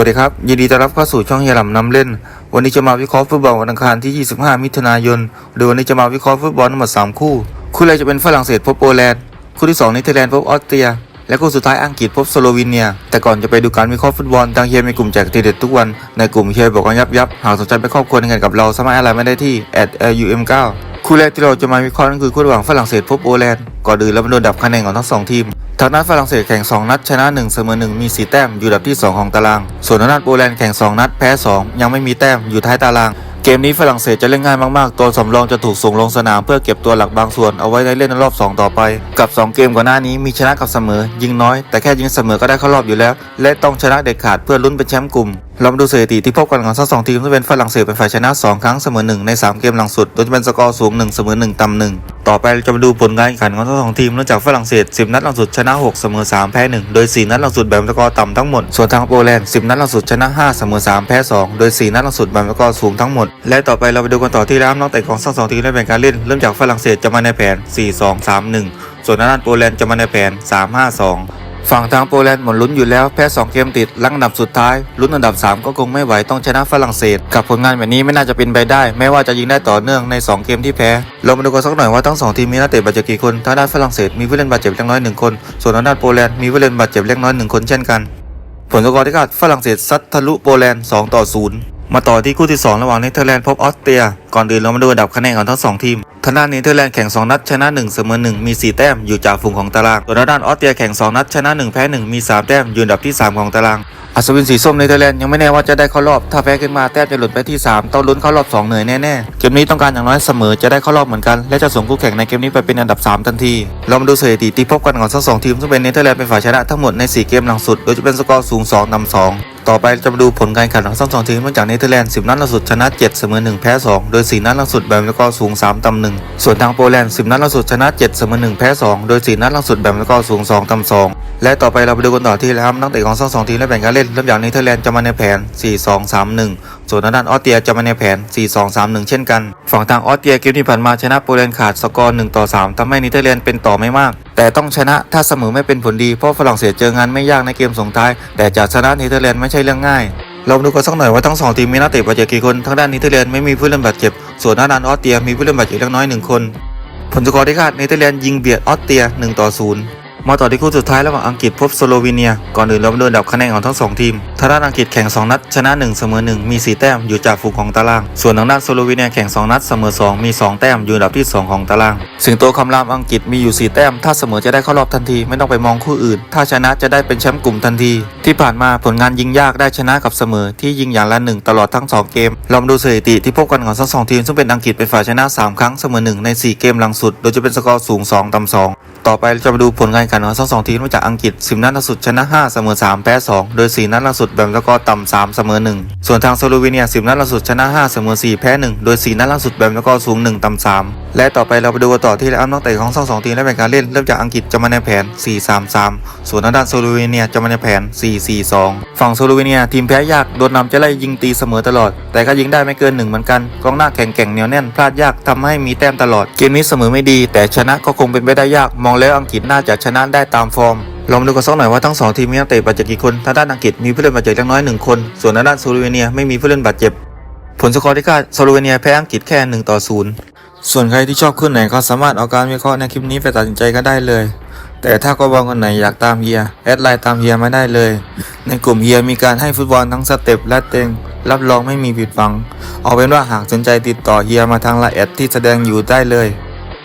วัสดีครับ ยินดีต้อนรับเข้าสู่ช่องเฮียหลำนำเล่น วันนี้จะมาวิเคราะห์ฟุตบอลวันอังคารที่ 25 มิถุนายน โดยวันนี้จะมาวิเคราะห์ฟุตบอลทั้งหมด 3 คู่ คู่แรกจะเป็นฝรั่งเศสพบโปแลนด์ คู่ที่2เนเธอร์แลนด์พบออสเตรีย และคู่สุดท้ายอังกฤษพบสโลวีเนีย แต่ก่อนจะไปดูการวิเคราะห์ฟุตบอลทางเฮียมีกลุ่มแจกทีเด็ดทุกวัน ในกลุ่มเฮียบอกว่ายับยับหากสนใจไปครอบครัวในกันกับเราสามารถอะไรไม่ได้ที่ @lum9 คู่แรกที่เราจะมาวิเคราะห์นั่นคือคู่ระหว่างฝรั่งเศสพบโปแลนด์ก่อนอื่นเรามาดูอันดับคะแนนของทั้งสองทีมทางด้านฝรั่งเศสแข่ง 2 นัดชนะ 1 เสมอ 1 มี 4 แต้มอยู่ดับที่ 2 ของตาราง ส่วนทางด้านโปแลนด์แข่ง 2 นัดแพ้ 2 ยังไม่มีแต้มอยู่ท้ายตาราง เกมนี้ฝรั่งเศสจะเล่นง่ายมากๆ ตัวสำรองจะถูกส่งลงสนามเพื่อเก็บตัวหลักบางส่วนเอาไว้ในเล่นในรอบ 2 ต่อไป กับ 2 เกมก่อนหน้านี้มีชนะกับเสมอ ยิงน้อยแต่แค่ยิงเสมอก็ได้เข้ารอบอยู่แล้ว และต้องชนะเด็ดขาดเพื่อลุ้นเป็นแชมป์กลุ่ม เรามาดูสถิติที่พบกันของทั้งสองทีมซึ่งเป็นฝรั่งเศสเป็นฝ่ายชนะ 2 ครั้งเสมอ 1 ใน 3 เกมหลังสุด โดยจะเป็นสกอร์สูง 1 เสมอ 1 ต่ำ 1 ต่อไปเราจะมาดูผลการแข่งขันของทั้งสองทีมเนื่องจากฝรั่งเศส 10 นัดหลังสุดชนะ 6 เสมอ 3 แพ้ 1 โดย 4 นัดหลังสุดแบบสกอร์ต่ำทั้งหมด ส่วนทางโปแลนด์ 10 นัดหลังสุดชนะ 5 เสมอ 3 แพ้ 2 โดย 4 นัดหลังสุดแบบสกอร์สูงทั้งหมด และต่อไปเราไปดูกันต่อที่ร้านนักเตะของทั้งสองทีมได้แบ่งการเล่น เริ่มจากฝรั่งเศสจะมาในแผน 4-2-3-1 ส่วนด้านโปแลนด์จะมาในแผน 3-5-2 ฝั่งทางโปแลนด์หมดลุ้นอยู่แล้วแพ้ 2 เกมติดลังอันดับสุดท้ายลุ้นอันดับ 3 ก็คงไม่ไหวต้องชนะฝรั่งเศส กับผลงานแบบนี้ไม่น่าจะเป็นไปได้ แม้ว่าจะยิงได้ต่อเนื่องใน 2 เกมที่แพ้ เรามาดูกันสักหน่อยว่าทั้ง 2 ทีมมีนักเตะบาดเจ็บกี่คนทางด้านฝรั่งเศสมีผู้เล่นบาดเจ็บเล็กน้อยหนึ่งคน ส่วนทางด้านโปแลนด์มีผู้เล่นบาดเจ็บเล็กน้อยหนึ่งคนเช่นกัน ผลสกอร์ที่ขาดฝรั่งเศสซัดทะลุโปแลนด์2ต่อ0 มาต่อที่คู่ที่ 2 ระหว่างเนเธอร์แลนด์พบออสเตรีย ก่อนอื่นเรามาดูอันดับคะแนนของทั้งสองทีมทางด้านเนเธอร์แลนด์แข่ง 2 นัดชนะ 1 เสมอ 1 มี 4 แต้มอยู่จากฝูงของตารางส่วนด้านออสเตรียแข่ง 2 นัดชนะ 1 แพ้ 1 มี 3 แต้มอยู่อันดับที่ 3 ของตาราง อัศวินสีส้มเนเธอร์แลนด์ยังไม่แน่ว่าจะได้เข้ารอบ ถ้าแพ้ขึ้นมาแต้มจะหลุดไปที่ 3 ต้องลุ้นเข้ารอบ 2 เหนื่อยแน่ๆ เกมนี้ต้องการอย่างน้อยเสมอจะได้เข้ารอบเหมือนกัน และจะส่งคู่แข่งในเกมนี้ไปเป็นอันดับ 3 ทันที เรามาดูสถิติที่พบกันของทั้งสองทีมซึ่งเป็นเนเธอร์แลนด์เป็นฝ่ายชนะทั้งหมดใน 4 เกมหลังสุด โดยจะเป็นสกอร์สูง2นำ2 ต่อไปจะมาดูผลการแข่งขันของทั้งสองทีมเนื่องจากเนเธอร์แลนด์10 นัดล่าสุดชนะ 7 เสมอ 1 แพ้ 2 โดย 4 นัดล่าสุดแบบสกอร์สูง 3 ต่ำ 1 ส่วนทางโปแลนด์ 10 นัดล่าสุดชนะ 7 เสมอ 1 แพ้ 2 โดย 4 นัดล่าสุดแบบสกอร์สูง 2 ต่ำ 2 และต่อไปเราไปดูกันต่อที่แล้วนักเตะของทั้งสองทีมและแบ่งการเล่นเริ่มจากเนเธอร์แลนด์จะมาในแผน 4-2-3-1 ส่วนทางด้านออสเตรียจะมาในแผน 4-2-3-1 เช่นกันฝั่งทางออสเตรียเกมที่ผ่านมาชนะโปแลนด์ขาดสกอร์1ต่อ3ทำให้เนเธอร์แลนด์เป็นต่อไม่มาก แต่ต้องชนะถ้าเสมอไม่เป็นผลดีเพราะฝรั่งเศสเจองานไม่ยากในเกมส่งท้าย แต่จะชนะเนเธอร์แลนด์ไม่ใช่เรื่องง่ายเรามาดูกันสักหน่อยว่าทั้งสองทีมมีนักเตะบาดเจ็บกี่คนทางด้านเนเธอร์แลนด์ไม่มีผู้เล่นบาดเจ็บ ส่วนทางด้านออสเตรียมีผู้เล่นบาดเจ็บเล็กน้อยหนึ่งคน ผลสกอร์ที่คาดเนเธอร์แลนด์ยิงเบียดออสเตรีย1ต่อ0 มาต่อที่คู่สุดท้ายระหว่างอังกฤษพบสโลวีเนีย ก่อนอื่นเรามาดูอันดับคะแนนของทั้งสองทีมทางด้านอังกฤษแข่ง 2 นัด ชนะ 1 เสมอ 1 มี 4 แต้มอยู่จากฝูงของตาราง ส่วนทางด้านสโลวีเนียแข่ง 2 นัด เสมอ 2 มี 2 แต้มอยู่อันดับที่ 2 ของตาราง สิงโตคำรามอังกฤษมีอยู่ 4 แต้ม ถ้าเสมอจะได้เข้ารอบทันทีไม่ต้องไปมองคู่อื่น ถ้าชนะจะได้เป็นแชมป์กลุ่มทันที ที่ผ่านมาผลงานยิงยากได้ชนะกับเสมอที่ยิงอย่างละหนึ่งตลอดทั้งสองเกมเรามาดูสถิติที่พบกันของทั้งสองทีมซึ่งเป็นอังกฤษเป็นฝ่ายชนะสามครั้งเสมอหนึ่งในสี่เกมหลังสุด โดยจะเป็นสกอร์สูงสองต่ำสอง ต่อไปเราจะมาดูผลการแข่งขันของทั้งสองทีมมาจากอังกฤษ10นัดล่าสุดชนะ 5 เสมอ 3 แพ้ 2 โดย 4 นัดล่าสุดแบบสกอร์ต่ำ3 เสมอ 1 ส่วนทางสโลวีเนีย 10 นัดล่าสุดชนะ 5 เสมอ 4 แพ้ 1 โดย 4 นัดล่าสุดแบบสกอร์สูง 1 ต่ำ3และต่อไปเราไปดูกันต่อที่แล้วนักเตะของทั้งสองทีมและแบ่งการเล่นเริ่มจากอังกฤษจะมาในแผน 4-3-3 ส่วนทางด้านสโลวีเนียจะมาในแผน 4-4-2 ฝั่งสโลวีเนียทีมแพ้ยากโดนนำจะไล่ยิงตีเสมอตลอด แต่ก็ยิงได้ไม่เกินหนึ่งเหมือนกันกองหน้าแข็งแกร่งเหนียวแน่นพลาดยากทำให้มีแต้มตลอด เกมนี้เสมอไม่ดี แต่ชนะก็คงเป็นไปได้ยากมองแล้วอังกฤษน่าจะชนะได้ตามฟอร์มลองดูกันสักหน่อยว่าทั้งสองทีมมีนักเตะบาดเจ็บกี่คนทางด้านอังกฤษมีผู้เล่นบาดเจ็บเล็กน้อยหนึ่งคน ส่วนทางด้านสโลวีเนียไม่มีผู้เล่นบาดเจ็บ ผลสกอร์ที่คาดสโลวีเนียแพ้อังกฤษแค่1ต่อ0 ส่วนใครที่ชอบขึ้นไหนก็สามารถเอาการวิเคราะห์ในคลิปนี้ไปตัดสินใจก็ได้เลย แต่ถ้าก็บอลคนไหนอยากตามเฮียแอดไลน์ตามเฮียมาได้เลย ในกลุ่มเฮียมีการให้ฟุตบอลทั้งสเต็ปและเต็ง รับรองไม่มีผิดหวัง เอาเป็นว่าหากสนใจติดต่อเฮียมาทางไลน์แอดที่แสดงอยู่ได้เลย